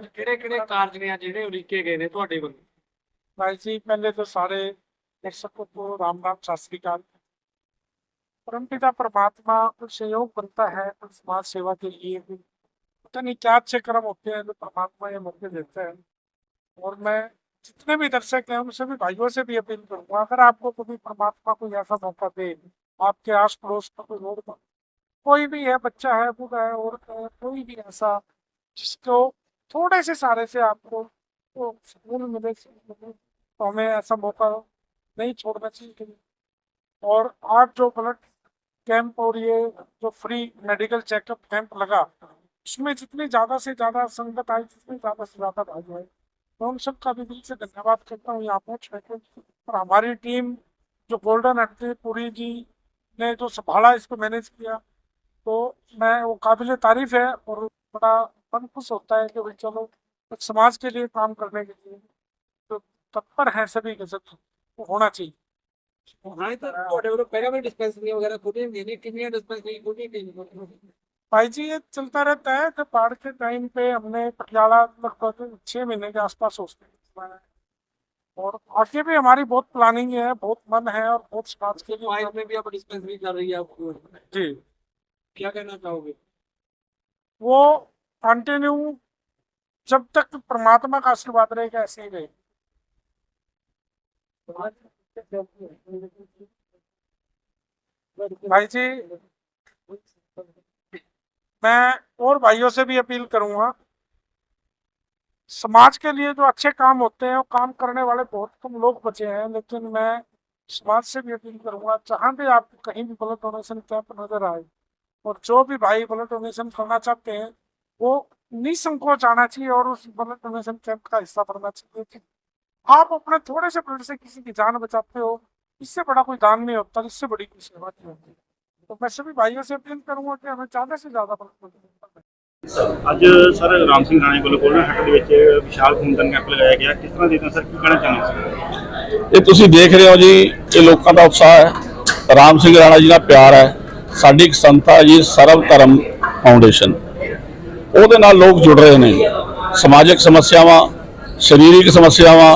ਅੱਜ ਕਿਹੜੇ ਕਿਹੜੇ ਕਾਰਜ ਨੇ ਆ ਜਿਹੜੇ ਉਲੀਕੇ ਗਏ ਨੇ ਤੁਹਾਡੇ ਵੱਲੋਂ भाई जी पहले तो सारे दर्शकों को राम राम सत श्रीकाल परमपिता परमात्मा कुछ सहयोग बनता है कुछ समाज सेवा के लिए भी पता नहीं क्या अच्छे कर्म होते हैं जो परमात्मा ये मौके देते हैं और मैं जितने भी दर्शक हैं उन सभी भाइयों से भी अपील करूंगा अगर आपको कभी परमात्मा कोई ऐसा मौका दे आपके आस पड़ोस का कोई रोड पर कोई भी है बच्चा है बूढ़ा है औरत है कोई भी ऐसा जिसको थोड़े से सारे से आपको तो सुकून मिले तो हमें ऐसा मौका नहीं छोड़ना चाहिए। और आज जो ब्लड कैंप और ये जो फ्री मेडिकल चेकअप कैंप लगा उसमें जितनी ज़्यादा से ज़्यादा संगत आई, जितनी ज़्यादा से ज़्यादा भाग आए। मैं उन सबका भी दिल से धन्यवाद करता हूँ यहाँ पहुँच के। और हमारी टीम जो गोल्डन हट्टी पुरी जी ने जो संभाला, इसको मैनेज किया तो मैं वो काबिल तारीफ़ है और बड़ा मनखुश होता है कि भाई चलो एक समाज के लिए काम करने के लिए तो तत्पर है सभी के सब वो होना चाहिए भाई जी ये चलता रहता है तो बाढ़ के टाइम पे हमने पटियाला लगभग छह महीने के आसपास सोचते हैं और आगे भी हमारी बहुत प्लानिंग है बहुत मन है और बहुत समाज के लिए भी आप डिस्पेंसरी कर रही है जी क्या कहना चाहोगे वो कंटिन्यू जब तक परमात्मा का आशीर्वाद रहेगा ऐसे ही रहेगा भाई जी, मैं और भाइयों से भी अपील करूँगा, समाज के लिए जो अच्छे काम होते हैं, वो काम करने वाले बहुत कम लोग बचे हैं, लेकिन मैं समाज से भी अपील करूँगा, जहाँ भी आपको कहीं भी ब्लड डोनेशन कैंप नज़र आए। और जो भी भाई ब्लड डोनेशन करना चाहते हैं वो निसंकोच आना चाहिए और उस ब्लड डोनेशन कैंप का हिस्सा बनना चाहिए कि आप अपने थोड़े से ब्लड से किसी की जान बचाते हो इससे बड़ा कोई दान नहीं होता इससे बड़ी कोई सेवा नहीं होती तो मैं सभी भाइयों से अपील करूंगा कि हमें ज्यादा से ज्यादा ब्लड डोनेशन करना चाहिए। ਅੱਜ ਸਰ ਰਾਮ ਸਿੰਘ ਰਾਣੇ ਵੱਲੋਂ ਗੋਲਡਨ ਹੱਟ ਦੇ ਵਿੱਚ ਵਿਸ਼ਾਲ ਖੂਨਦਾਨ ਕੈਂਪ ਲਗਾਇਆ ਗਿਆ ਕਿਸ ਤਰ੍ਹਾਂ ਦੇਖਦੇ ਹੋ ਸਰ ਕੀ ਕਹਿਣਾ ਚਾਹੁੰਦੇ ਹੋ ਇਹ ਤੁਸੀਂ ਦੇਖ ਰਹੇ ਹੋ ਜੀ ਇਹ ਲੋਕਾਂ ਦਾ ਉਤਸ਼ਾਹ ਹੈ ਰਾਮ ਸਿੰਘ ਰਾਣਾ ਜੀ ਦਾ ਪਿਆਰ ਹੈ ਸਾਡੀ ਇੱਕ ਸੰਸਥਾ ਜੀ ਸਰਵ ਧਰਮ ਫਾਊਂਡੇਸ਼ਨ। ਉਹਦੇ ਨਾਲ ਲੋਕ ਜੁੜ ਰਹੇ ਨੇ। ਸਮਾਜਿਕ ਸਮੱਸਿਆਵਾਂ ਸਰੀਰਕ ਸਮੱਸਿਆਵਾਂ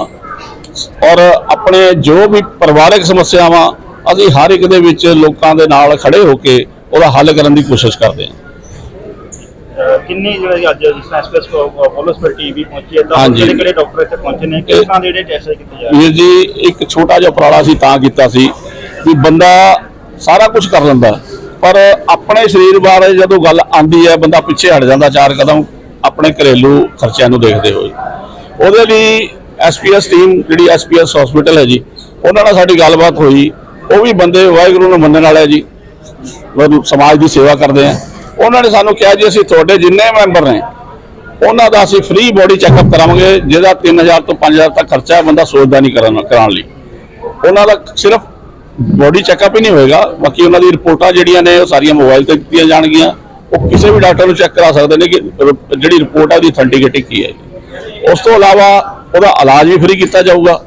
ਔਰ ਆਪਣੇ ਜੋ ਵੀ ਪਰਿਵਾਰਕ ਸਮੱਸਿਆਵਾਂ ਅਸੀਂ ਹਰ ਇੱਕ ਦੇ ਵਿੱਚ ਲੋਕਾਂ ਦੇ ਨਾਲ ਖੜੇ ਹੋ ਕੇ ਉਹਦਾ ਹੱਲ ਕਰਨ ਦੀ ਕੋਸ਼ਿਸ਼ ਕਰਦੇ ਹਾਂ। ਕਿੰਨੀ ਜਿਹੜੇ ਅੱਜ ਐਸਪੀਐਸ ਹਸਪੀਟਲ ਟੀਵੀ ਪਹੁੰਚੀ ਹੈ। ਤਾਂ। ਕਿਹੜੇ ਕਿਹੜੇ ਡਾਕਟਰ ਇੱਥੇ ਪਹੁੰਚੇ ਨੇ? ਕਿਸ ਤਰ੍ਹਾਂ ਦੇ ਜਿਹੜੇ ਟੈਸਟ ਕੀਤੇ ਜਾ ਰਹੇ ਜੀ ਇੱਕ ਛੋਟਾ ਜਿਹਾ ਉਪਰਾਲਾ ਸੀ ਤਾਂ ਕੀਤਾ ਸੀ ਵੀ ਬੰਦਾ ਸਾਰਾ ਕੁਝ ਕਰ ਲੈਂਦਾ। ਪਰ ਆਪਣੇ ਸਰੀਰ ਬਾਰੇ ਜਦੋਂ ਗੱਲ ਆਂਦੀ ਹੈ, ਬੰਦਾ ਪਿੱਛੇ ਹਟ ਜਾਂਦਾ, ਚਾਰ ਕਦਮ ਆਪਣੇ ਘਰੇਲੂ ਖਰਚਿਆਂ ਨੂੰ ਦੇਖਦੇ ਹੋਏ। ਉਹਦੇ ਲਈ ਐਸਪੀਐਸ ਟੀਮ ਜਿਹੜੀ ਐਸਪੀਐਸ ਹਸਪੀਟਲ ਹੈ ਜੀ, ਉਹਨਾਂ ਨਾਲ ਸਾਡੀ ਗੱਲਬਾਤ ਹੋਈ। ਉਹ ਵੀ ਬੰਦੇ ਵਾਹਿਗੁਰੂ ਨੂੰ ਮੰਨਣ ਵਾਲੇ ਜੀ। ਸਮਾਜ ਦੀ ਸੇਵਾ ਕਰਦੇ ਆ। ਉਹਨਾਂ ਨੇ ਸਾਨੂੰ ਕਿਹਾ ਜੀ, ਅਸੀਂ ਤੁਹਾਡੇ ਜਿੰਨੇ ਮੈਂਬਰ ਨੇ, ਉਹਨਾਂ ਦਾ ਅਸੀਂ ਫ੍ਰੀ ਬੋਡੀ ਚੈੱਕਅਪ ਕਰਾਵਾਂਗੇ, ਜਿਹਦਾ 3000 ਤੋਂ 5000 ਤੱਕ ਖਰਚਾ ਬੰਦਾ ਸੋਚਦਾ ਨਹੀਂ ਕਰਨ ਕਰਾਉਣ ਲਈ। ਉਹਨਾਂ ਦਾ ਸਿਰਫ ਬੋਡੀ ਚੈੱਕਅਪ ਹੀ ਨਹੀਂ ਹੋਏਗਾ ਬਾਕੀ ਉਹਨਾਂ ਦੀ ਰਿਪੋਰਟਾਂ ਜਿਹੜੀਆਂ ਨੇ, ਉਹ ਸਾਰੀਆਂ ਮੋਬਾਈਲ ਤੇ ਦਿੱਤੀਆਂ ਜਾਣਗੀਆਂ ਉਹ ਕਿਸੇ ਵੀ ਡਾਕਟਰ ਨੂੰ ਚੈੱਕ ਕਰਾ ਸਕਦੇ ਨੇ ਕਿ ਜਿਹੜੀ ਰਿਪੋਰਟ ਆ, ਉਹਦੀ ਅਥੈਂਟਿਕੇਟਿੰਗ ਕੀ ਹੈ ਜੀ। ਉਸ ਤੋਂ ਇਲਾਵਾ ਉਹਦਾ ਇਲਾਜ ਵੀ ਫ੍ਰੀ ਕੀਤਾ ਜਾਊਗਾ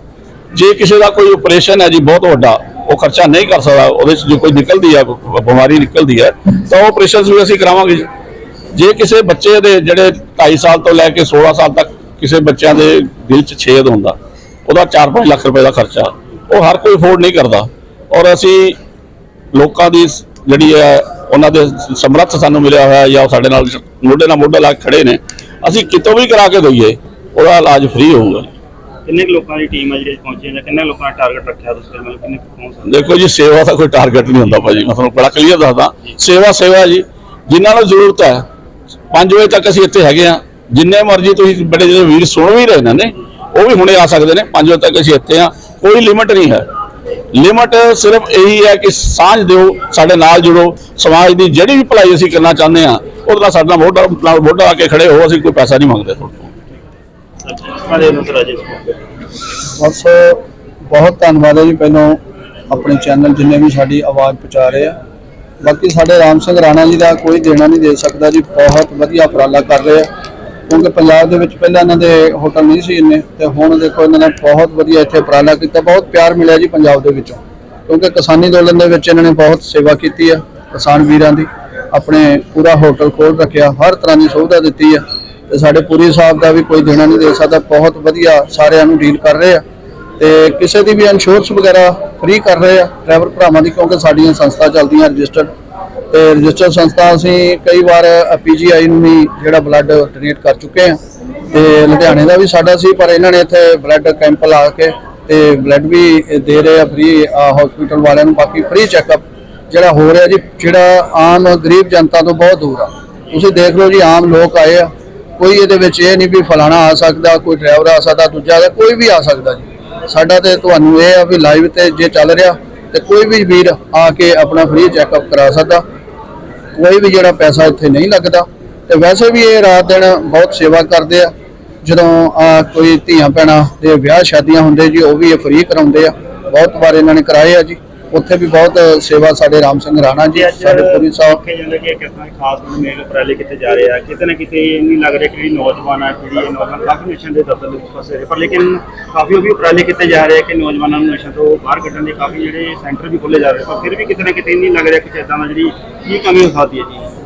ਜੇ ਕਿਸੇ ਦਾ ਕੋਈ ਆਪਰੇਸ਼ਨ ਹੈ ਜੀ, ਬਹੁਤ ਵੱਡਾ, ਉਹ ਖਰਚਾ ਨਹੀਂ ਕਰ ਸਕਦਾ, ਉਹਦੇ 'ਚ ਜੇ ਕੋਈ ਨਿਕਲਦੀ ਹੈ ਬਿਮਾਰੀ ਨਿਕਲਦੀ ਹੈ, ਤਾਂ ਉਹ ਆਪਰੇਸ਼ਨ ਵੀ ਅਸੀਂ ਕਰਾਵਾਂਗੇ ਜੀ। ਜੇ ਕਿਸੇ ਬੱਚੇ ਦੇ ਜਿਹੜੇ 2.5 ਸਾਲ ਤੋਂ ਲੈ ਕੇ 16 ਸਾਲ ਤੱਕ ਕਿਸੇ ਬੱਚਿਆਂ ਦੇ ਦਿਲ 'ਚ ਛੇਦ ਹੁੰਦਾ, ਉਹਦਾ 4-5 ਲੱਖ ਰੁਪਏ ਦਾ ਖਰਚਾ, ਉਹ ਹਰ ਕੋਈ ਅਫੋਰਡ ਨਹੀਂ ਕਰਦਾ ਔਰ ਅਸੀਂ ਲੋਕਾਂ ਦੀ ਜਿਹੜੀ ਹੈ ਉਹਨਾਂ ਦੇ ਸਮਰੱਥ ਸਾਨੂੰ ਮਿਲਿਆ ਹੋਇਆ ਜਾਂ ਸਾਡੇ ਨਾਲ ਮੋਢੇ ਨਾਲ ਮੋਢਾ ਲਾ ਕੇ ਖੜੇ ਨੇ। ਅਸੀਂ ਕਿਤੋਂ ਵੀ ਕਰਾ ਕੇ ਦਈਏ ਉਹਦਾ ਇਲਾਜ ਫ੍ਰੀ ਹੋਊਗਾ। ਕਿੰਨੇ ਕੁ ਲੋਕਾਂ ਦੀ ਟੀਮ ਹੈ ਜਿਹੜੀ ਪਹੁੰਚੀ ਹੈ ਕਿੰਨੇ ਲੋਕਾਂ ਨੇ ਟਾਰਗੇਟ ਰੱਖਿਆ ਤੁਸੀਂ ਮਤਲਬ ਕਿੰਨੇ ਪਹੁੰਚ ਦੇਖੋ ਜੀ ਸੇਵਾ ਦਾ ਕੋਈ ਟਾਰਗੇਟ ਨਹੀਂ ਹੁੰਦਾ ਭਾਜੀ ਮੈਂ ਤੁਹਾਨੂੰ ਬੜਾ ਕਲੀਅਰ ਦੱਸਦਾ। ਸੇਵਾ ਸੇਵਾ ਜੀ ਜਿਨ੍ਹਾਂ ਨੂੰ ਜ਼ਰੂਰਤ ਹੈ 5 ਵਜੇ ਤੱਕ ਅਸੀਂ ਇੱਥੇ ਹੈਗੇ ਆ ਜਿੰਨੇ ਮਰਜ਼ੀ ਤੁਸੀਂ ਬੜੇ ਜਿਹੜੇ ਵੀਰ ਸੁਣ ਵੀ ਰਹੇ ਨੇ ਉਹ ਵੀ ਹੁਣੇ ਆ ਸਕਦੇ ਨੇ 5 ਵਜੇ ਤੱਕ ਅਸੀਂ ਇੱਥੇ ਆ ਕੋਈ ਲਿਮਟ ਨਹੀਂ ਹੈ। ਲਿਮਟ ਸਿਰਫ ਇਹੀ ਹੈ ਕਿ ਸਾਂਝ ਦਿਓ ਸਾਡੇ ਨਾਲ ਜੁੜੋ। ਸਮਾਜ ਦੀ ਜਿਹੜੀ ਵੀ ਭਲਾਈ ਅਸੀਂ ਕਰਨਾ ਚਾਹੁੰਦੇ ਆ ਉਹਦੇ ਨਾਲ ਸਾਡਾ ਮੋਢਾ ਨਾਲ ਮੋਢਾ ਆ ਕੇ ਖੜੇ ਹੋ ਅਸੀਂ ਕੋਈ ਪੈਸਾ ਨਹੀਂ ਮੰਗਦੇ ਤੁਹਾਡੇ ਤੋਂ? ਬਸ ਬਹੁਤ ਧੰਨਵਾਦ ਹੈ ਜੀ ਪਹਿਲਾਂ ਆਪਣੇ ਚੈਨਲ ਜਿੰਨੇ ਵੀ ਸਾਡੀ ਆਵਾਜ਼ ਪਹੁੰਚਾ ਰਹੇ ਆ। ਬਾਕੀ ਸਾਡੇ ਰਾਮ ਸਿੰਘ ਰਾਣਾ ਜੀ ਦਾ ਕੋਈ ਦੇਣਾ ਨਹੀਂ ਦੇ ਸਕਦਾ ਜੀ ਬਹੁਤ ਵਧੀਆ ਉਪਰਾਲਾ ਕਰ ਰਹੇ ਆ। ਕਿਉਂਕਿ ਪੰਜਾਬ ਦੇ ਵਿੱਚ ਪਹਿਲਾਂ ਇਹਨਾਂ ਦੇ ਹੋਟਲ ਨਹੀਂ ਸੀ ਇੰਨੇ, ਤੇ ਹੁਣ ਦੇਖੋ ਇਹਨਾਂ ਨੇ ਬਹੁਤ ਵਧੀਆ ਇੱਥੇ ਉਪਰਾਲਾ ਕੀਤਾ, ਬਹੁਤ ਪਿਆਰ ਮਿਲਿਆ ਜੀ ਪੰਜਾਬ ਦੇ ਵਿੱਚੋਂ। ਕਿਉਂਕਿ ਕਿਸਾਨੀ ਅੰਦੋਲਨ ਦੇ ਵਿੱਚ ਇਹਨਾਂ ਨੇ ਬਹੁਤ ਸੇਵਾ ਕੀਤੀ ਆ ਕਿਸਾਨ ਵੀਰਾਂ ਦੀ, ਆਪਣੇ ਪੂਰਾ ਹੋਟਲ ਖੋਲ ਰੱਖਿਆ, ਹਰ ਤਰ੍ਹਾਂ ਦੀ ਸੁਵਿਧਾ ਦਿੱਤੀ ਆ, ਤੇ ਸਾਡੇ ਪੂਰੀ ਸਾਹਿਬ ਦਾ ਵੀ ਕੋਈ ਦੇਣਾ ਨਹੀਂ ਦੇ ਸਕਦਾ, ਬਹੁਤ ਵਧੀਆ ਸਾਰਿਆਂ ਨੂੰ ਡੀਲ ਕਰ ਰਹੇ ਆ। ਤੇ ਕਿਸੇ ਦੀ ਵੀ ਇੰਸ਼ੋਰੈਂਸ ਵਗੈਰਾ ਫ੍ਰੀ ਕਰ ਰਹੇ ਆ ਡਰਾਈਵਰ ਭਰਾਵਾਂ ਦੀ, ਕਿਉਂਕਿ ਸਾਡੀਆਂ ਸੰਸਥਾ ਚੱਲਦੀਆਂ ਰਜਿਸਟਰਡ ਤੇ ਰਜਿਸਟਰ ਸੰਸਥਾ ਅਸੀਂ ਕਈ ਵਾਰ ਪੀਜੀਆਈ ਨੂੰ ਵੀ ਜਿਹੜਾ ਬਲੱਡ ਡੋਨੇਟ ਕਰ ਚੁੱਕੇ ਆ ਤੇ ਲੁਧਿਆਣੇ ਦਾ ਵੀ ਸਾਡਾ ਸੀ, ਪਰ ਇਹਨਾਂ ਨੇ ਇੱਥੇ ਬਲੱਡ ਕੈਂਪ ਲਾ ਕੇ ਤੇ ਬਲੱਡ ਵੀ ਦੇ ਰਹੇ ਆ ਫ੍ਰੀ ਹਸਪੀਟਲ ਵਾਲਿਆਂ ਨੂੰ, ਬਾਕੀ ਫ੍ਰੀ ਚੈੱਕਅਪ ਜਿਹੜਾ ਹੋ ਰਿਹਾ ਜੀ, ਜਿਹੜਾ ਆਮ ਗਰੀਬ ਜਨਤਾ ਤੋਂ ਬਹੁਤ ਦੂਰ ਆ। ਤੁਸੀਂ ਦੇਖ ਲਓ ਜੀ, ਆਮ ਲੋਕ ਆਏ ਆ, ਕੋਈ ਇਹਦੇ ਵਿੱਚ ਇਹ ਨਹੀਂ ਵੀ ਫਲਾਣਾ ਆ ਸਕਦਾ, ਕੋਈ ਡਰਾਈਵਰ ਆ ਸਕਦਾ, ਦੂਜਾ ਆ ਕੋਈ ਵੀ ਆ ਸਕਦਾ ਜੀ। ਸਾਡਾ ਤੇ ਤੁਹਾਨੂੰ ਇਹ ਆ ਵੀ ਲਾਈਵ ਤੇ ਜੇ ਚੱਲ ਰਿਹਾ, ਤੇ ਕੋਈ ਵੀ ਵੀਰ ਆ ਕੇ ਆਪਣਾ ਫ੍ਰੀ ਚੈੱਕਅਪ ਕਰਾ ਸਕਦਾ। ਕੋਈ ਵੀ ਜਿਹੜਾ ਪੈਸਾ ਇੱਥੇ ਨਹੀਂ ਲੱਗਦਾ। ਤੇ ਵੈਸੇ ਵੀ ਇਹ ਰਾਤ ਦਿਨ ਬਹੁਤ ਸੇਵਾ ਕਰਦੇ ਆ। ਜਦੋਂ ਕੋਈ ਧੀਆਂ ਭੈਣਾਂ ਦੇ ਵਿਆਹ ਸ਼ਾਦੀਆਂ ਹੁੰਦੇ ਜੀ, ਉਹ ਵੀ ਇਹ ਫ੍ਰੀ ਕਰਾਉਂਦੇ ਆ। ਬਹੁਤ ਵਾਰ ਇਹਨਾਂ ਨੇ ਕਰਾਏ ਆ ਜੀ। ਉੱਥੇ ਵੀ ਬਹੁਤ ਸੇਵਾ ਸਾਡੇ ਰਾਮ ਸਿੰਘ ਰਾਣਾ ਜੀ ਸਾਡੇ ਪੂਰੀ ਸਾਹਿਬ। ਦੇਖਿਆ ਜਾਂਦਾ ਕਿ ਕਿਸ ਤਰ੍ਹਾਂ ਖਾਸ ਮੇਲ ਉਪਰਾਲੇ ਕੀਤੇ ਜਾ ਰਹੇ ਆ। ਕਿਤੇ ਨਾ ਕਿਤੇ ਨਹੀਂ ਲੱਗ ਰਿਹਾ ਕਿ ਜਿਹੜੀ ਨੌਜਵਾਨ ਆ ਪੀੜ੍ਹੀ ਇਹ ਨੌਜਵਾਨ ਕਾਫੀ ਨਸ਼ਿਆਂ ਦੇ ਦਲਦਲ ਵਿੱਚ ਫਸੇ ਰਹੇ ਪਰ ਲੇਕਿਨ ਕਾਫੀ ਉਹ ਵੀ ਉਪਰਾਲੇ ਕੀਤੇ ਜਾ ਰਹੇ ਆ ਕਿ ਨੌਜਵਾਨਾਂ ਨੂੰ ਨਸ਼ਿਆਂ ਤੋਂ ਬਾਹਰ ਕੱਢਣ ਦੇ ਕਾਫੀ ਜਿਹੜੇ ਸੈਂਟਰ ਵੀ ਖੋਲੇ ਜਾ ਰਹੇ ਪਰ ਫਿਰ ਵੀ ਕਿਤੇ ਨਾ ਕਿਤੇ ਨਹੀਂ ਲੱਗ ਰਿਹਾ ਕਿ ਇਦਾਂ ਦਾ ਜਿਹੜੀ ਕੀ ਕਮੀ ਹੋ ਸਕਦੀ ਹੈ ਜੀ।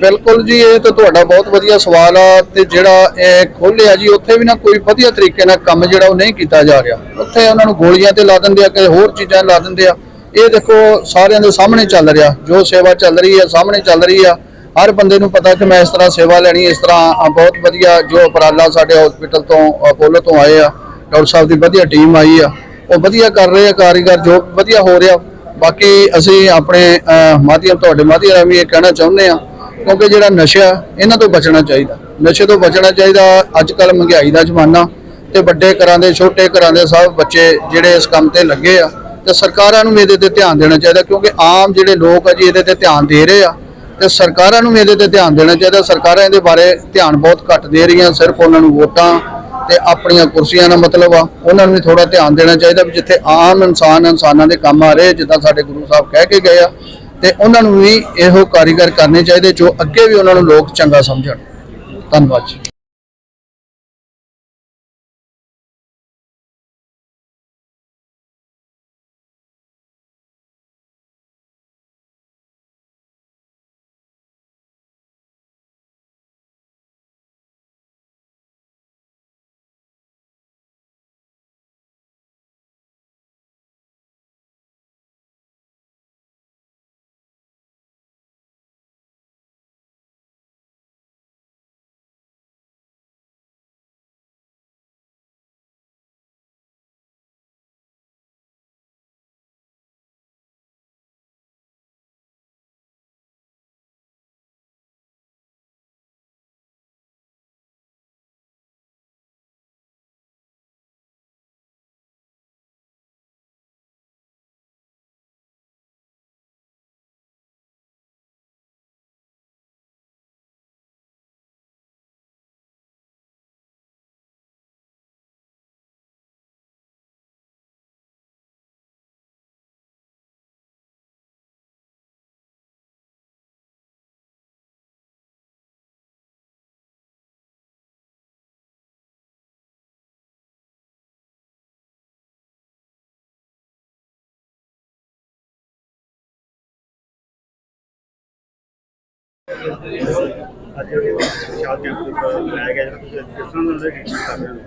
ਬਿਲਕੁਲ ਜੀ, ਇਹ ਤਾਂ ਤੁਹਾਡਾ ਬਹੁਤ ਵਧੀਆ ਸਵਾਲ ਆ ਤੇ ਜਿਹੜਾ ਇਹ ਖੋਲਿਆ ਜੀ, ਉੱਥੇ ਵੀ ਨਾ ਕੋਈ ਵਧੀਆ ਤਰੀਕੇ ਨਾਲ ਕੰਮ ਜਿਹੜਾ ਉਹ ਨਹੀਂ ਕੀਤਾ ਜਾ ਰਿਹਾ। ਉੱਥੇ ਉਹਨਾਂ ਨੂੰ ਗੋਲੀਆਂ ਤੇ ਲਾ ਦਿੰਦੇ ਆ ਕਿ ਹੋਰ ਚੀਜ਼ਾਂ ਲਾ ਦਿੰਦੇ ਆ। ਇਹ ਦੇਖੋ, ਸਾਰਿਆਂ ਦੇ ਸਾਹਮਣੇ ਚੱਲ ਰਿਹਾ, ਜੋ ਸੇਵਾ ਚੱਲ ਰਹੀ ਹੈ, ਸਾਹਮਣੇ ਚੱਲ ਰਹੀ ਆ। ਹਰ ਬੰਦੇ ਨੂੰ ਪਤਾ ਕਿ ਮੈਂ ਇਸ ਤਰ੍ਹਾਂ ਸੇਵਾ ਲੈਣੀ, ਇਸ ਤਰ੍ਹਾਂ ਬਹੁਤ ਵਧੀਆ ਜੋ ਉਪਰਾਲਾ ਸਾਡੇ ਹਸਪੀਟਲ ਤੋਂ, ਅਪੋਲੋ ਤੋਂ ਆਏ ਆ, ਡਾਕਟਰ ਸਾਹਿਬ ਦੀ ਵਧੀਆ ਟੀਮ ਆਈ ਆ। ਉਹ ਵਧੀਆ ਕਰ ਰਹੇ ਆ, ਕਾਰੀਗਰ ਜੋ ਵਧੀਆ ਹੋ ਰਿਹਾ। ਬਾਕੀ ਅਸੀਂ ਆਪਣੇ ਮਾਧਿਅਮ, ਤੁਹਾਡੇ ਮਾਧਿਅਮ ਰਾਹੀਂ ਇਹ ਕਹਿਣਾ ਚਾਹੁੰਦੇ ਆ ਕਿਉਂਕਿ ਜਿਹੜਾ ਨਸ਼ਾ, ਇਹਨਾਂ ਤੋਂ ਬਚਣਾ ਚਾਹੀਦਾ। ਨਸ਼ੇ ਤੋਂ ਬਚਣਾ ਚਾਹੀਦਾ ਅੱਜ ਕੱਲ ਮਹਿੰਗਾਈ ਦਾ ਜ਼ਮਾਨਾ ਤੇ ਵੱਡੇ ਘਰਾਂ ਦੇ, ਛੋਟੇ ਘਰਾਂ ਦੇ ਸਭ ਬੱਚੇ ਜਿਹੜੇ ਇਸ ਕੰਮ ਤੇ ਲੱਗੇ ਆ, ਤੇ ਸਰਕਾਰਾਂ ਨੂੰ ਵੀ ਇਹਦੇ ਤੇ ਧਿਆਨ ਦੇਣਾ ਚਾਹੀਦਾ, ਕਿਉਂਕਿ ਆਮ ਜਿਹੜੇ ਲੋਕ ਆ ਜੀ ਇਹਦੇ ਤੇ ਧਿਆਨ ਦੇ ਰਹੇ ਆ। ਤੇ ਸਰਕਾਰਾਂ ਨੂੰ ਵੀ ਇਹਦੇ ਤੇ ਧਿਆਨ ਦੇਣਾ ਚਾਹੀਦਾ, ਸਰਕਾਰਾਂ ਇਹਦੇ ਬਾਰੇ ਧਿਆਨ ਬਹੁਤ ਘੱਟ ਦੇ ਰਹੀਆਂ, ਸਿਰਫ ਉਹਨਾਂ ਨੂੰ ਵੋਟਾਂ ਤੇ ਆਪਣੀਆਂ ਕੁਰਸੀਆਂ ਦਾ ਮਤਲਬ ਆ, ਉਹਨਾਂ ਨੂੰ ਵੀ ਥੋੜਾ ਧਿਆਨ ਦੇਣਾ ਚਾਹੀਦਾ ਵੀ ਜਿੱਥੇ ਆਮ ਇਨਸਾਨ ਇਨਸਾਨਾਂ ਦੇ ਕੰਮ ਆ ਰਹੇ, ਜਿੱਦਾਂ ਸਾਡੇ ਗੁਰੂ ਸਾਹਿਬ ਕਹਿ ਕੇ ਗਏ ਆ ਤੇ ਉਹਨਾਂ ਨੂੰ ਵੀ ਇਹੋ ਕਾਰੀਗਰ ਕਰਨੇ ਚਾਹੀਦੇ ਜੋ ਅੱਗੇ ਵੀ ਉਹਨਾਂ ਨੂੰ ਲੋਕ ਚੰਗਾ ਸਮਝਣ। ਧੰਨਵਾਦ ਜੀ।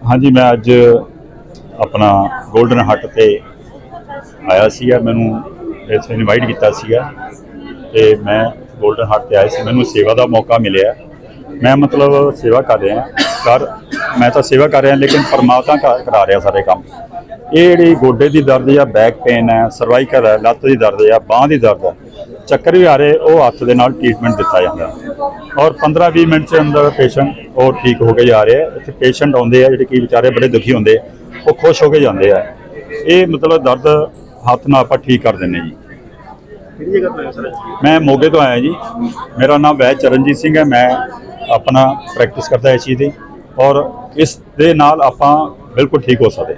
ਹਾਂਜੀ, ਮੈਂ ਅੱਜ ਆਪਣਾ 골ਡਨ ਹੱਟ ਤੇ ਆਇਆ ਸੀਗਾ, ਮੈਨੂੰ ਇੱਥੇ ਇਨਵਾਈਟ ਕੀਤਾ ਸੀਗਾ ਤੇ ਮੈਂ 골ਡਨ ਹੱਟ ਤੇ ਆਇਆ ਸੀ। ਮੈਨੂੰ ਸੇਵਾ ਦਾ ਮੌਕਾ ਮਿਲਿਆ। ਮੈਂ ਮਤਲਬ ਸੇਵਾ ਕਰ ਰਿਹਾ, ਕਰ ਮੈਂ ਤਾਂ ਸੇਵਾ ਕਰ ਰਿਹਾ, ਲੇਕਿਨ ਪਰਮਾਤਮਾ ਕਰ- ਕਰਾ ਰਿਹਾ ਸਾਰੇ ਕੰਮ। ਇਹ ਜਿਹੜੀ ਗੋਡੇ ਦੀ ਦਰਦ ਜਾਂ ਬੈਕ ਪੇਨ ਹੈ ਸਰਵਾਈਕਲ ਹੈ, ਲੱਤ ਦੀ ਦਰਦ ਹੈ ਬਾਹ ਦੀ ਦਰਦ ਹੈ ਚੱਕਰ ਵੀ ਆ ਰਹੇ, ਉਹ ਹੱਥ ਦੇ ਨਾਲ ਟ੍ਰੀਟਮੈਂਟ ਦਿੱਤਾ ਜਾਂਦਾ। ਔਰ 15-20 ਮਿੰਟ ਦੇ ਅੰਦਰ ਪੇਸ਼ੈਂਟ ਉਹ ਠੀਕ ਹੋ ਕੇ ਜਾ ਰਹੇ ਆ। ਇੱਥੇ ਪੇਸ਼ੈਂਟ ਆਉਂਦੇ ਆ, ਜਿਹੜੇ ਕੀ ਵਿਚਾਰੇ ਬੜੇ ਦੁਖੀ ਹੁੰਦੇ ਉਹ ਖੁਸ਼ ਹੋ ਕੇ ਜਾਂਦੇ ਆ। ਇਹ ਮਤਲਬ ਦਰਦ ਹੱਥ ਨਾਲ ਆਪਾਂ ਠੀਕ ਕਰ ਦਿੰਨੇ ਜੀ। ਮੈਂ ਮੋਗੇ ਤੋਂ ਆਇਆ ਜੀ। ਮੇਰਾ ਨਾਮ ਵੈ ਚਰਨਜੀਤ ਸਿੰਘ ਹੈ। ਮੈਂ ਆਪਣਾ ਪ੍ਰੈਕਟਿਸ ਕਰਦਾ ਇਸ ਚੀਜ਼ ਦੀ। ਔਰ ਇਸ ਦੇ ਨਾਲ ਆਪਾਂ ਬਿਲਕੁਲ ਠੀਕ ਹੋ ਸਕਦੇ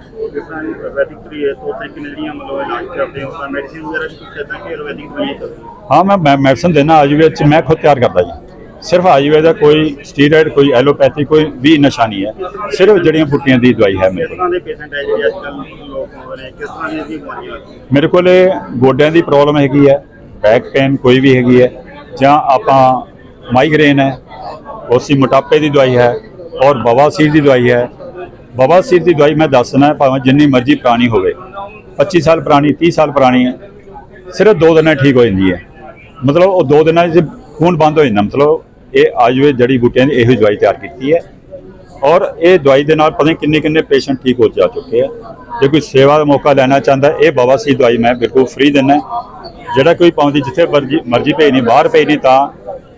ਹਾਂ ਮੈਂ ਮੈਡੀਸਨ ਦੇਣਾ ਆਯੁਰਵੇਦ ਚ ਮੈਂ ਖੁਦ ਤਿਆਰ ਕਰਦਾ ਜੀ। ਸਿਰਫ ਆਯੁਰਵੇਦ ਦਾ ਕੋਈ ਸਟੀਰੋਇਡ ਕੋਈ ਐਲੋਪੈਥੀ ਕੋਈ ਵੀ ਨਸ਼ਾ ਨਹੀਂ ਹੈ। ਸਿਰਫ ਜੜੀਆਂ ਬੂਟੀਆਂ ਦੀ ਦਵਾਈ ਹੈ ਮੇਰੇ ਕੋਲ। ਮੇਰੇ ਕੋਲ ਗੋਡਿਆਂ ਦੀ ਪ੍ਰੋਬਲਮ ਹੈਗੀ ਹੈ ਬੈਕ ਪੇਨ ਕੋਈ ਵੀ ਹੈਗੀ ਹੈ ਜਾਂ ਆਪਾਂ ਮਾਈਗ੍ਰੇਨ ਹੈ ਉਸੀ ਮੋਟਾਪੇ ਦੀ ਦਵਾਈ ਹੈ ਔਰ ਬਵਾਸੀਰ ਦੀ ਦਵਾਈ ਹੈ ਬਵਾਸੀਰ ਦੀ ਦਵਾਈ ਮੈਂ ਦੱਸਣਾ, ਭਾਵੇਂ ਜਿੰਨੀ ਮਰਜ਼ੀ ਪੁਰਾਣੀ ਹੋਵੇ। 25 ਸਾਲ ਪੁਰਾਣੀ 30 ਸਾਲ ਪੁਰਾਣੀ ਹੈ, ਸਿਰਫ ਦੋ ਦਿਨਾਂ ਠੀਕ ਹੋ ਜਾਂਦੀ ਹੈ। ਮਤਲਬ ਉਹ ਦੋ ਦਿਨਾਂ 'ਚ ਖੂਨ ਬੰਦ ਹੋ ਜਾਂਦਾ, ਮਤਲਬ ਇਹ ਆਯੁਰਵੇਦ ਜੜੀ ਬੂਟੀਆਂ ਦੀ ਇਹੋ ਦਵਾਈ ਤਿਆਰ ਕੀਤੀ ਹੈ। ਔਰ ਇਹ ਦਵਾਈ ਦੇ ਨਾਲ ਪਤਾ ਨਹੀਂ ਕਿੰਨੇ ਕਿੰਨੇ ਪੇਸ਼ੈਂਟ ਠੀਕ ਹੋ ਜਾ ਚੁੱਕੇ ਆ। ਜੇ ਕੋਈ ਸੇਵਾ ਦਾ ਮੌਕਾ ਲੈਣਾ ਚਾਹੁੰਦਾ, ਇਹ ਬਵਾਸੀਰ ਦਵਾਈ ਮੈਂ ਬਿਲਕੁਲ ਫ੍ਰੀ ਦਿੰਦਾ। ਜਿਹੜਾ ਕੋਈ ਪਾਉਂਦੀ, ਜਿੱਥੇ ਮਰਜ਼ੀ ਮਰਜ਼ੀ ਭੇਜਣੀ, ਬਾਹਰ ਭੇਜਣੀ ਤਾਂ,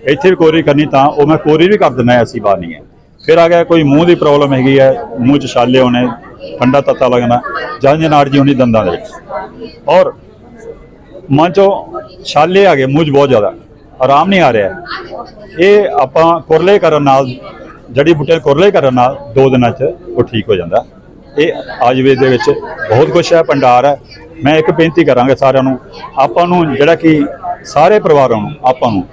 ਇੱਥੇ ਵੀ ਕੋਰੀ ਕਰਨੀ ਤਾਂ, ਉਹ ਮੈਂ ਕੋਰੀ ਵੀ ਕਰ ਦਿੰਦਾ, ਐਸੀ ਬਾਤ ਨਹੀਂ ਹੈ। ਫਿਰ ਆ ਗਿਆ ਕੋਈ ਮੂੰਹ ਦੀ ਪ੍ਰੋਬਲਮ ਹੈਗੀ ਹੈ ਮੂੰਹ 'ਚ ਛਾਲੇ ਹੋਣੇ, ਠੰਡਾ ਤੱਤਾ ਲੱਗਣਾ ਜੰਜ ਨਾੜਜੀ ਹੋਣੀ ਦੰਦਾਂ ਦੇ ਵਿੱਚ। ਔਰ ਮਨ 'ਚੋਂ ਛਾਲੇ ਆ ਗਏ, ਮੂੰਹ 'ਚ ਬਹੁਤ ਜ਼ਿਆਦਾ, ਆਰਾਮ ਨਹੀਂ ਆ ਰਿਹਾ। ਇਹ ਆਪਾਂ ਕੁਰਲੇ ਕਰਨ ਨਾਲ, ਜੜੀ ਬੂਟੇ ਕੁਰਲੇ ਕਰਨ ਨਾਲ ਦੋ ਦਿਨਾਂ 'ਚ ਉਹ ਠੀਕ ਹੋ ਜਾਂਦਾ। ਇਹ ਆਯੁਰਵੇਦ ਦੇ ਵਿੱਚ ਬਹੁਤ ਕੁਝ ਹੈ, ਭੰਡਾਰ ਹੈ। ਮੈਂ ਇੱਕ ਬੇਨਤੀ ਕਰਾਂਗਾ ਸਾਰਿਆਂ ਨੂੰ, ਆਪਾਂ ਨੂੰ ਜਿਹੜਾ ਕਿ ਸਾਰੇ ਪਰਿਵਾਰਾਂ ਨੂੰ, ਆਪਾਂ ਨੂੰ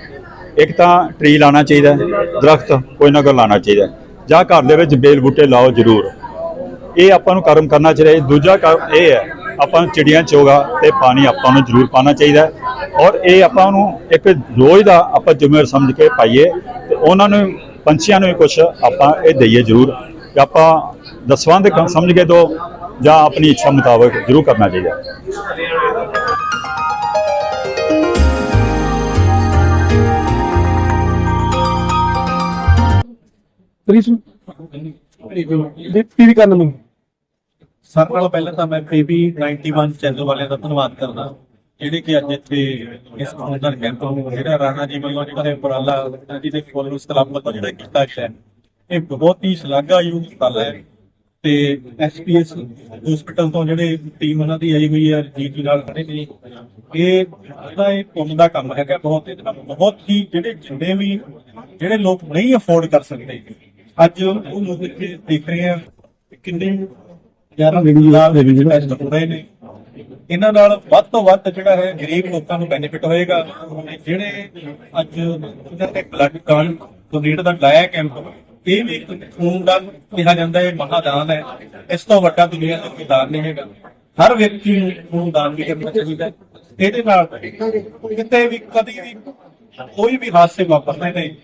ਇੱਕ ਤਾਂ ਟਰੀ ਲਾਣਾ ਚਾਹੀਦਾ, ਦਰਖਤ ਕੋਈ ਨਾ ਕੋਈ ਲਾਣਾ ਚਾਹੀਦਾ। ਜਾਂ ਘਰ ਦੇ ਵਿੱਚ ਬੇਲ ਬੂਟੇ ਲਾਓ ਜ਼ਰੂਰ। ਇਹ ਆਪਾਂ ਨੂੰ ਕਰਮ ਕਰਨਾ ਚਾਹੀਦਾ। ਦੂਜਾ ਕਰਮ ਇਹ ਹੈ, ਆਪਾਂ ਨੂੰ ਚਿੜੀਆਂ ਚੋਗਾ ਤੇ ਪਾਣੀ ਆਪਾਂ ਨੂੰ ਜ਼ਰੂਰ ਪਾਣਾ ਚਾਹੀਦਾ। ਔਰ ਇਹ ਆਪਾਂ ਨੂੰ ਇੱਕ ਰੋਜ਼ ਦਾ ਆਪਾਂ ਜ਼ਿੰਮੇਵਾਰ ਸਮਝ ਕੇ ਪਾਈਏ ਤੇ ਉਹਨਾਂ ਨੂੰ, ਪੰਛੀਆਂ ਨੂੰ ਵੀ ਕੁਝ ਆਪਾਂ ਇਹ ਦਈਏ ਜ਼ਰੂਰ। ਕਿ ਆਪਾਂ ਦਸਵੰਦ ਸਮਝ ਕੇ ਦੋ ਜਾਂ ਆਪਣੀ ਇੱਛਾ ਮੁਤਾਬਕ ਜ਼ਰੂਰ ਕਰਨਾ ਚਾਹੀਦਾ। ਹੈ। ਪੀਵੀ ਕਰਨ ਨੂੰ। ਸਭ ਨਾਲੋਂ ਪਹਿਲਾਂ ਤਾਂ ਮੈਂ ਪੀਬੀ 91 ਚੈਨਲ ਵਾਲਿਆਂ ਦਾ ਧੰਨਵਾਦ ਕਰਦਾ। ਜਿਹੜੇ ਕਿ ਅੱਜ ਇੱਥੇ ਇਸ ਕਾਉਂਟਰ ਕੈਂਪ ਨੂੰ। ਜਿਹੜਾ ਰਾਣਾ ਜੀ ਵੱਲੋਂ ਜਿਹੜਾ ਉਪਰਾਲਾ ਜੀ ਦੇ ਫੁੱਲ ਨੂੰ ਸਲਾਮ ਜਿਹੜਾ ਕੀਤਾ ਗਿਆ ਇਹ ਬਹੁਤ ਹੀ ਸ਼ਲਾਘਾਯੋਗ ਉਪਰਾਲਾ ਹੈ। ਤੇ ਐਸਪੀਐਸ ਹਸਪੀਟਲ ਤੋਂ ਜਿਹੜੇ ਟੀਮ ਉਹਨਾਂ ਦੀ ਆਈ ਹੋਈ ਹੈ ਜੀ ਨਾਲ ਖੜੇ ਨੇ। ਇਹ ਉਹਦਾ ਇਹ ਪੁੰਨ ਦਾ ਕੰਮ ਹੈਗਾ, ਬਹੁਤ ਹੀ ਬਹੁਤ ਹੀ ਜਿਹੜੇ ਜਿੰਨੇ ਵੀ, ਜਿਹੜੇ ਲੋਕ ਨਹੀਂ ਅਫੋਰਡ ਕਰ ਸਕਦੇ। ਅੱਜ ਉਹ ਲੋਕ ਇੱਥੇ ਦੇਖ ਰਹੇ ਆ ਕਿੰਨੇ ਗਿਆਰਾਂ ਵੀਡੀਓ ਦੇ ਵੀਡੀਓ ਟੈਸਟ ਰਹੇ ਨੇ। ਇਹਨਾਂ ਨਾਲ ਵੱਧ ਤੋਂ ਵੱਧ ਜਿਹੜਾ ਹੈ ਗਰੀਬ ਲੋਕਾਂ ਨੂੰ ਬੈਨੀਫਿਟ ਹੋਏਗਾ। ਜਿਹੜੇ ਅੱਜ ਇਹਨਾਂ ਦੇ ਬਲੱਡ ਕਾਰਨ ਡੋਨੇਟ ਦਾ ਲਾਇਆ ਕੈਂਪ ਇਹ ਵੀ ਖੂਨ ਦਾ ਕਿਹਾ ਜਾਂਦਾ ਹੈ, ਮਹਾਦਾਨ ਹੈ। ਇਸ ਤੋਂ ਵੱਡਾ ਦੁਨੀਆ ਦਾ ਕੋਈ ਦਾਨ ਨਹੀਂ ਹੈਗਾ। ਹਰ ਵਿਅਕਤੀ ਨੂੰ ਖੂਨ ਦਾਨ ਵੀ ਕਰਨਾ ਚਾਹੀਦਾ ਹੈ। ਇਹਦੇ ਨਾਲ ਕਿਤੇ ਵੀ ਕਦੀ ਵੀ ਕੋਈ ਵੀ ਹਾਦਸੇ ਵਾਪਰਦੇ ਨੇ,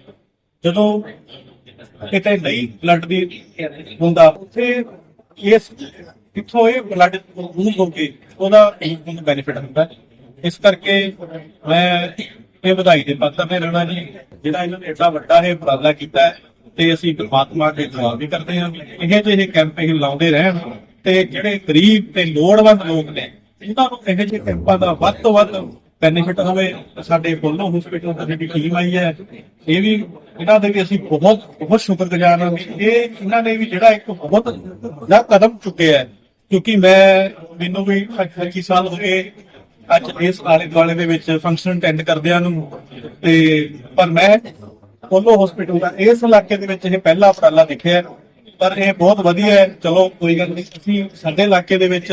ਜਦੋਂ ਕਿਤੇ ਨਹੀਂ ਬਲੱਡ ਦੀ ਹੁੰਦਾ। ਉੱਥੇ ਇਸ ਇੱਥੋਂ ਇਹ ਬਲੱਡ ਮੂਵ ਹੋ ਕੇ ਉਹਦਾ ਬੈਨੀਫਿਟ ਹੁੰਦਾ। ਇਸ ਕਰਕੇ ਮੈਂ ਇਹ ਵਧਾਈ ਦੇ ਪਾਤਰ ਨੇ ਰਹਿਣਾ ਜੀ, ਜਿਹੜਾ ਇਹਨਾਂ ਨੇ ਏਡਾ ਵੱਡਾ ਇਹ ਉਪਰਾਲਾ ਕੀਤਾ ਤੇ ਅਸੀਂ ਪਰਮਾਤਮਾ ਦੇ ਦੁਆ ਵੀ ਕਰਦੇ ਹਾਂ। ਵੀ ਇਹ ਜਿਹੇ ਕੈਂਪ ਇਹ ਲਾਉਂਦੇ ਰਹਿਣ ਤੇ ਜਿਹੜੇ ਗਰੀਬ ਤੇ ਲੋੜਵੰਦ ਲੋਕ ਨੇ ਉਹਨਾਂ ਨੂੰ ਇਹੋ ਜਿਹੇ ਕੈਂਪਾਂ ਦਾ ਵੱਧ ਤੋਂ ਵੱਧ ਬੈਨੀਫਿਟ ਹੋਵੇ, ਸਾਡੇ ਫੁੱਲੋਂ ਹਸਪੀਟਲ ਤੋਂ ਜਿਹੜੀ ਟੀਮ ਆਈ ਹੈ, ਇਹ ਵੀ ਇਹਨਾਂ ਦੇ ਵੀ ਅਸੀਂ ਬਹੁਤ ਬਹੁਤ ਸ਼ੁਕਰਗੁਜ਼ਾਰ ਹਾਂ ਇਹ ਇਹਨਾਂ ਨੇ ਵੀ ਜਿਹੜਾ ਇੱਕ ਬਹੁਤ ਵੱਡਾ ਕਦਮ ਚੁੱਕਿਆ ਹੈ। ਕਿਉਂਕਿ ਮੈਂ, ਮੈਨੂੰ ਵੀ 25 ਸਾਲ ਹੋ ਗਏ, ਅੱਜ ਇਸ ਆਲੇ ਦੁਆਲੇ ਦੇ ਵਿੱਚ ਫੰਕਸ਼ਨ ਅਟੈਂਡ ਕਰਦਿਆਂ ਨੂੰ, ਤੇ ਪਰ ਮੈਂ ਫੁੱਲੋਂ ਹਸਪੀਟਲ ਦਾ ਇਸ ਇਲਾਕੇ ਦੇ ਵਿੱਚ ਇਹ ਪਹਿਲਾ ਉਪਰਾਲਾ ਦੇਖਿਆ ਪਰ ਇਹ ਬਹੁਤ ਵਧੀਆ ਹੈ। ਚਲੋ, ਕੋਈ ਗੱਲ ਨਹੀਂ। ਅਸੀਂ ਸਾਡੇ ਇਲਾਕੇ ਦੇ ਵਿੱਚ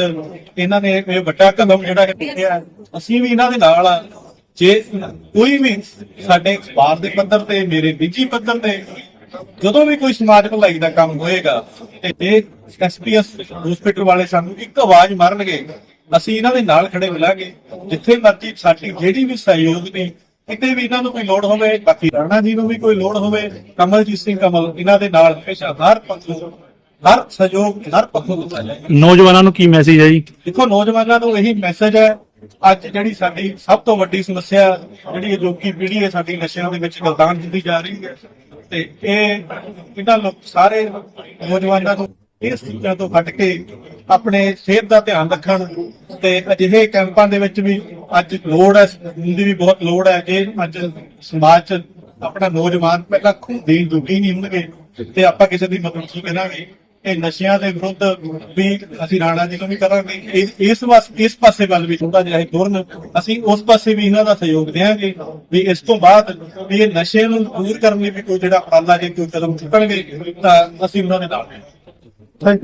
ਇਹਨਾਂ ਨੇ ਇਹ ਵੱਡਾ ਕਦਮ ਜਿਹੜਾ ਹੈ ਚੁੱਕਿਆ ਅਸੀਂ ਵੀ ਇਹਨਾਂ ਦੇ ਨਾਲ ਆ। ਜੇ ਕੋਈ ਵੀ ਸਾਡੇ ਅਖਬਾਰ ਦੇ ਪੱਧਰ ਤੇ, ਮੇਰੇ ਨਿੱਜੀ ਪੱਧਰ ਤੇ ਜਦੋਂ ਵੀ ਕੋਈ ਸਮਾਜ ਭਲਾਈ ਦਾ ਕੰਮ ਹੋਏਗਾ, ਤੇ ਇਹ ਐਸਪੀਐਸ ਹਸਪੀਟਲ ਵਾਲੇ ਸਾਨੂੰ ਇੱਕ ਆਵਾਜ਼ ਮਾਰਨਗੇ, ਅਸੀਂ ਇਹਨਾਂ ਦੇ ਨਾਲ ਖੜੇ ਮਿਲਾਂਗੇ। ਜਿੱਥੇ ਮਰਜ਼ੀ ਸਾਡੀ ਜਿਹੜੀ ਵੀ ਸਹਿਯੋਗ ਦੀ ਕਿਤੇ ਵੀ ਇਹਨਾਂ ਨੂੰ ਕੋਈ ਲੋੜ ਹੋਵੇ ਬਾਕੀ ਰਾਣਾ ਜੀ ਨੂੰ ਵੀ ਕੋਈ ਲੋੜ ਹੋਵੇ ਕਮਲਜੀਤ ਸਿੰਘ ਕਮਲ ਇਹਨਾਂ ਦੇ ਨਾਲ ਹਮੇਸ਼ਾ ਹਰ ਪੱਖੋਂ ਹਰ ਸਹਿਯੋਗ ਹਰ ਪੱਖੋਂ ਦਿੱਤਾ ਜਾਏਗਾ ਨੌਜਵਾਨਾਂ ਨੂੰ ਕੀ ਮੈਸੇਜ ਹੈ ਜੀ? ਦੇਖੋ ਨੌਜਵਾਨਾਂ ਨੂੰ ਇਹੀ ਮੈਸੇਜ ਹੈ ਅੱਜ ਜਿਹੜੀ ਸਾਡੀ ਸਭ ਤੋਂ ਵੱਡੀ ਸਮੱਸਿਆ ਜਿਹੜੀ ਅਜੋਕੀ ਪੀੜ੍ਹੀ ਹੈ ਸਾਡੀ ਨਸ਼ਿਆਂ ਦੇ ਵਿੱਚ ਗਲਤਾਨ ਹੁੰਦੀ ਜਾ ਰਹੀ ਹੈ। ਤੇ ਇਹ ਇਹਨਾਂ ਲੋਕ ਸਾਰੇ ਨੌਜਵਾਨਾਂ ਨੂੰ ਇਸ ਚੀਜ਼ਾਂ ਤੋਂ ਹਟ ਕੇ ਆਪਣੇ ਸਿਹਤ ਦਾ ਧਿਆਨ ਰੱਖਣ ਤੇ ਅਜਿਹੇ ਕੈਂਪਾਂ ਦੇ ਵਿੱਚ ਵੀ ਅੱਜ ਲੋੜ ਹੈ ਦੀ ਵੀ ਬਹੁਤ ਲੋੜ ਹੈ ਜੇ ਅੱਜ ਸਮਾਜ 'ਚ ਆਪਣਾ ਨੌਜਵਾਨ ਪਹਿਲਾਂ ਖੂਨ ਦੇਣ ਨਹੀਂ ਹੋਣਗੇ ਤੇ ਆਪਾਂ ਕਿਸੇ ਦੀ ਮਦਦ ਕੀ ਕਰਾਂਗੇ ਇਹ ਨਸ਼ਿਆਂ ਦੇ ਵਿਰੁੱਧ ਵੀ ਅਸੀਂ ਰਾਣਾ ਜੀ ਨੂੰ ਵੀ ਕਰਾਂਗੇ। ਇਸ- ਇਸ ਵਾਸ, ਇਸ ਪਾਸੇ ਵੱਲ ਵੀ ਥੋੜਾ ਜਿਹਾ ਇਹ ਤੁਰਨ। ਅਸੀਂ ਉਸ ਪਾਸੇ ਵੀ ਇਹਨਾਂ ਦਾ ਸਹਿਯੋਗ ਦੇਵਾਂਗੇ ਵੀ ਇਸ ਤੋਂ ਬਾਅਦ ਵੀ ਇਹ ਨਸ਼ੇ ਨੂੰ ਦੂਰ ਕਰਨ ਲਈ ਵੀ ਕੋਈ ਜਿਹੜਾ ਉਪਰਾਲਾ ਜੇ ਕੋਈ ਕਦਮ ਚੁੱਕਣਗੇ, ਤਾਂ ਅਸੀਂ ਉਹਨਾਂ ਦੇ ਨਾਲ 哎